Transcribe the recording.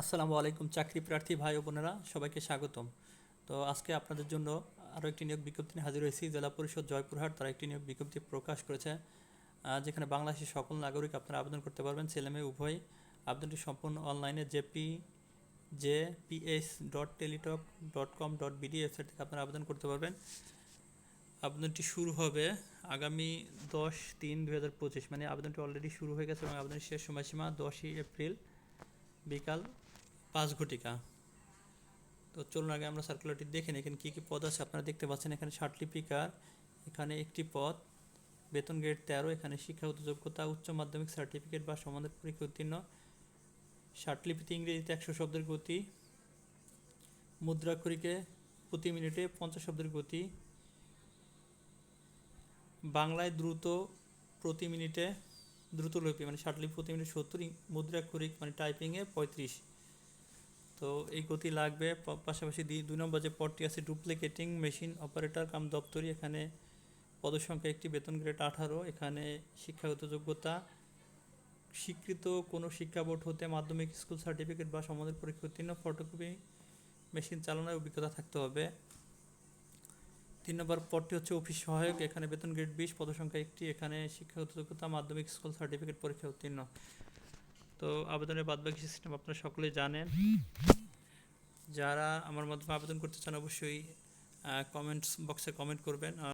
আসসালামু আলাইকুম, চাকরি প্রার্থী ভাই ও বোনেরা, সবাইকে স্বাগতম। তো আজকে আপনাদের জন্য আরও একটি নিয়োগ বিজ্ঞপ্তি নিয়ে হাজির হয়েছি। জেলা পরিষদ জয়পুরহাট তারা একটি নিয়োগ বিজ্ঞপ্তি প্রকাশ করেছে যেখানে বাংলাদেশের সকল নাগরিক আপনারা আবেদন করতে পারবেন। ছেলে মেয়ে উভয় আবেদনটি সম্পূর্ণ অনলাইনে JP J PS dot Teletalk dot com dot BD website থেকে আপনারা আবেদন করতে পারবেন। আবেদনটি শুরু হবে আগামী দশ তিন দু হাজার পঁচিশ মানে আবেদনটি অলরেডি শুরু হয়ে গেছে এবং আবেদনের শেষ সময়সীমা দশই এপ্রিল বিকাল পাঁচ ঘটিকা। তো চলুন আগে আমরা সার্কুলারটি দেখে নিই, এখানে কী কী পদ আছে আপনারা দেখতে পাচ্ছেন। এখানে লিপিকার এখানে একটি পদ, বেতন গ্রেড তেরো, এখানে শিক্ষাগত যোগ্যতা উচ্চ মাধ্যমিক সার্টিফিকেট বা সমাধান পরীক্ষা উত্তীর্ণ। লিপিতে ইংরেজিতে একশো শব্দের গতি, মুদ্রাক্ষরিকে প্রতি মিনিটে পঞ্চাশ শব্দের গতি, বাংলায় দ্রুত প্রতি মিনিটে, দ্রুত লিপি মানে লিপি প্রতি মিনিটে সত্তর, মুদ্রাক্ষরিক মানে টাইপিংয়ে পঁয়ত্রিশ। তো এই গতি লাগবে। পাশাপাশি দুই নম্বর যে পদটি আছে ডুপ্লিকেটিং মেশিন অপারেটর কাম দপ্তরি এখানে পদসংখ্যা একটি, বেতন গ্রেড আঠারো, এখানে শিক্ষাগত যোগ্যতা। স্বীকৃত কোনো শিক্ষা বোর্ড হতে মাধ্যমিক স্কুল সার্টিফিকেট বা সমাজের পরীক্ষা উত্তীর্ণ ফটোকপি মেশিন চালানোর অভিজ্ঞতা থাকতে হবে। তিন নম্বর পদটি হচ্ছে অফিস সহায়ক, এখানে বেতন গ্রেড বিশ পদসংখ্যা একটি, এখানে শিক্ষাগত যোগ্যতা, মাধ্যমিক স্কুল সার্টিফিকেট পরীক্ষা উত্তীর্ণ। তো আবেদনের বাদবাকি সিস্টেম আপনারা সকলেই জানেন। যারা আমার মাধ্যমে আবেদন করতে চান, অবশ্যই কমেন্টস বক্সে কমেন্ট করবেন।